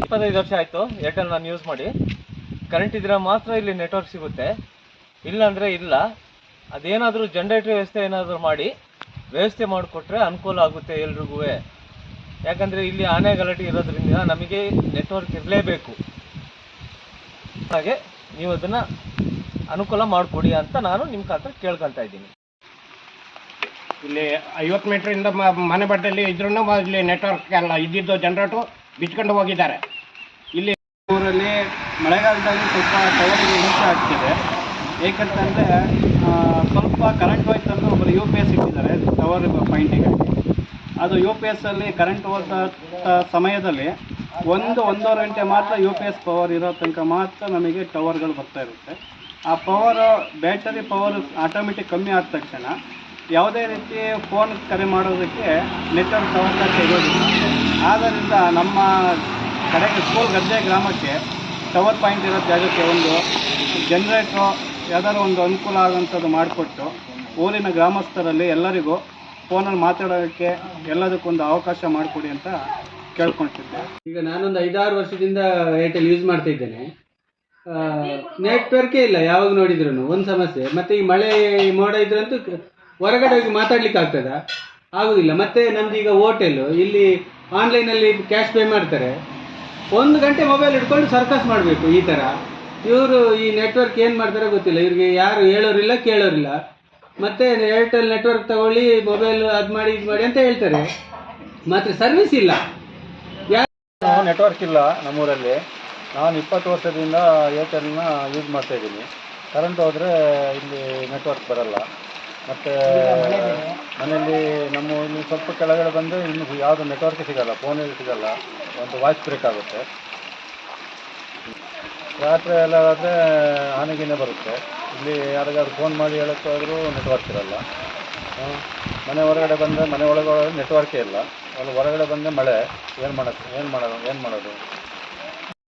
ಇಪ್ಪತ್ತೈದು ವರ್ಷ ಆಯಿತು ಏರ್ಟೆಲ್ ನಾನು ಯೂಸ್ ಮಾಡಿ. ಕರೆಂಟ್ ಇದ್ರೆ ಮಾತ್ರ ಇಲ್ಲಿ ನೆಟ್ವರ್ಕ್ ಸಿಗುತ್ತೆ. ಇಲ್ಲ ಅಂದರೆ ಇಲ್ಲ. ಅದೇನಾದರೂ ಜನ್ರೇಟರ್ ವ್ಯವಸ್ಥೆ ಏನಾದರೂ ಮಾಡಿ, ವ್ಯವಸ್ಥೆ ಮಾಡಿಕೊಟ್ರೆ ಅನುಕೂಲ ಆಗುತ್ತೆ ಎಲ್ರಿಗೂ. ಯಾಕಂದರೆ ಇಲ್ಲಿ ಆನೆ ಗಲಾಟೆ ಇರೋದ್ರಿಂದ ನಮಗೆ ನೆಟ್ವರ್ಕ್ ಇರಲೇಬೇಕು. ಹಾಗೆ ನೀವು ಅದನ್ನು ಅನುಕೂಲ ಮಾಡಿಕೊಡಿ ಅಂತ ನಾನು ನಿಮ್ಮ ಹತ್ರ ಕೇಳ್ಕೊತಾ ಇದ್ದೀನಿ. ಇಲ್ಲಿ ಐವತ್ತು ಮೀಟ್ರಿಂದ ಮನೆ ಬಟ್ಟೆಯಲ್ಲಿ ಇದ್ರೂ ಇಲ್ಲಿ ನೆಟ್ವರ್ಕ್ ಎಲ್ಲ ಇದ್ದಿದ್ದು ಜನರೇಟು ಬಿಚ್ಕೊಂಡು ಹೋಗಿದ್ದಾರೆ ಇಲ್ಲಿ ಊರಲ್ಲಿ ಮಳೆಗಾಲದಲ್ಲಿ ಸ್ವಲ್ಪ ಟವರ್ ಹಿಂಸೆ ಆಗ್ತಿದೆ. ಏಕಂತಂದರೆ ಸ್ವಲ್ಪ ಕರೆಂಟ್ ಹೋಯ್ತು ಅಂದ್ರೆ ಒಬ್ಬರು ಯು ಪಿ ಎಸ್ ಇಟ್ಟಿದ್ದಾರೆ ಟವರ್ ಪಾಯಿಂಟಿಗೆ ಅದು ಯು ಪಿ ಎಸ್ ಅಲ್ಲಿ ಕರೆಂಟ್ ಹೋದ ಸಮಯದಲ್ಲಿ ಒಂದು, ಒಂದೂವರೆ ಗಂಟೆ ಮಾತ್ರ ಯು ಪಿ ಎಸ್ ಪವರ್ ಇರೋ ತನಕ ಮಾತ್ರ ನಮಗೆ ಟವರ್ಗಳು ಬರ್ತಾ ಇರುತ್ತೆ. ಆ ಪವರ್ ಬ್ಯಾಟರಿ ಪವರ್ ಆಟೋಮೆಟಿಕ್ ಕಮ್ಮಿ ಆದ ತಕ್ಷಣ ಯಾವುದೇ ರೀತಿ ಫೋನ್ ಕರೆ ಮಾಡೋದಕ್ಕೆ ನೆಟ್ವರ್ಕ್ ಅವಕಾಶ ಸಿಗೋದಿಲ್ಲ. ಆದ್ದರಿಂದ ನಮ್ಮ ಕಡೆಗೆ ಸ್ಕೂಲ್ ಗದ್ದೆ ಗ್ರಾಮಕ್ಕೆ ಟವರ್ ಪಾಯಿಂಟ್ ಇರೋ ಜಾಗಕ್ಕೆ ಒಂದು ಜನ್ರೇಟ್ರು ಯಾವ್ದಾದ್ರು ಒಂದು ಅನುಕೂಲ ಆಗೋಂಥದ್ದು ಮಾಡಿಕೊಟ್ಟು ಊರಿನ ಗ್ರಾಮಸ್ಥರಲ್ಲಿ ಎಲ್ಲರಿಗೂ ಫೋನಲ್ಲಿ ಮಾತಾಡೋದಕ್ಕೆ ಎಲ್ಲದಕ್ಕೊಂದು ಅವಕಾಶ ಮಾಡಿಕೊಡಿ ಅಂತ ಕೇಳ್ಕೊಳ್ತಿದ್ದೆ. ಈಗ ನಾನೊಂದು ಐದಾರು ವರ್ಷದಿಂದ ಏರ್ಟೆಲ್ ಯೂಸ್ ಮಾಡ್ತಾ ಇದ್ದೇನೆ. ನೆಟ್ವರ್ಕೇ ಇಲ್ಲ ಯಾವಾಗ ನೋಡಿದ್ರು ಒಂದು ಸಮಸ್ಯೆ. ಮತ್ತೆ ಈ ಮಳೆ ಮೋಡ ಇದ್ರಂತೂ ಹೊರಗಡೆ ಹೋಗಿ ಮಾತಾಡ್ಲಿಕ್ಕೆ ಆಗ್ತದ? ಆಗುದಿಲ್ಲ. ಮತ್ತೆ ನಮ್ದು ಈಗ ಹೋಟೆಲ್ ಇಲ್ಲಿ ಆನ್ಲೈನಲ್ಲಿ ಕ್ಯಾಶ್ ಪೇ ಮಾಡ್ತಾರೆ. ಒಂದು ಗಂಟೆ ಮೊಬೈಲ್ ಹಿಡ್ಕೊಂಡು ಸರ್ಕಸ್ ಮಾಡಬೇಕು ಈ ಥರ ಇವರು ಈ ನೆಟ್ವರ್ಕ್ ಏನು ಮಾಡ್ತಾರೆ ಗೊತ್ತಿಲ್ಲ. ಇವ್ರಿಗೆ ಯಾರು ಹೇಳೋರಿಲ್ಲ, ಕೇಳೋರಿಲ್ಲ. ಮತ್ತೆ ಏರ್ಟೆಲ್ ನೆಟ್ವರ್ಕ್ ತಗೊಳ್ಳಿ ಮೊಬೈಲ್ ಅದು ಮಾಡಿ, ಇದು ಮಾಡಿ ಅಂತ ಹೇಳ್ತಾರೆ. ಮಾತ್ರ ಸರ್ವಿಸ್ ಇಲ್ಲ. ನೆಟ್ವರ್ಕ್ ಇಲ್ಲ ನಮ್ಮೂರಲ್ಲಿ. ನಾನು ಇಪ್ಪತ್ತು ವರ್ಷದಿಂದ ಏರ್ಟೆಲ್ನ ಯೂಸ್ ಮಾಡ್ತಾ ಇದ್ದೀನಿ. ಕರೆಂಟ್ ಹೋದರೆ ಇಲ್ಲಿ ನೆಟ್ವರ್ಕ್ ಬರಲ್ಲ. ಮತ್ತು ಮನೆಯಲ್ಲಿ ನಮ್ಮ ಇಲ್ಲಿ ಸ್ವಲ್ಪ ಕೆಳಗಡೆ ಬಂದು ಇನ್ನು ಯಾವುದು ನೆಟ್ವರ್ಕ್ ಸಿಗಲ್ಲ ಫೋನಲ್ಲಿ ಸಿಗಲ್ಲ ಒಂದು ವಾಯ್ಸ್ ಬ್ರೇಕ್ ಆಗುತ್ತೆ. ರಾತ್ರಿ ಎಲ್ಲ ಆದರೆ ಹಾನಿಗೆನೇ ಬರುತ್ತೆ. ಇಲ್ಲಿ ಯಾರಿಗಾದ್ರು ಫೋನ್ ಮಾಡಿ ಹೇಳಕ್ಕೆ ಹೋದರೂ ನೆಟ್ವರ್ಕ್ ಇರಲ್ಲ ಮನೆ ಹೊರಗಡೆ ಬಂದರೆ ಮನೆ ಒಳಗೆ ನೆಟ್ವರ್ಕೇ ಇಲ್ಲ. ಅಲ್ಲಿ ಹೊರಗಡೆ ಬಂದರೆ ಮಳೆ. ಏನು ಮಾಡೋದು ಏನು ಮಾಡೋದು ಏನು ಮಾಡೋದು?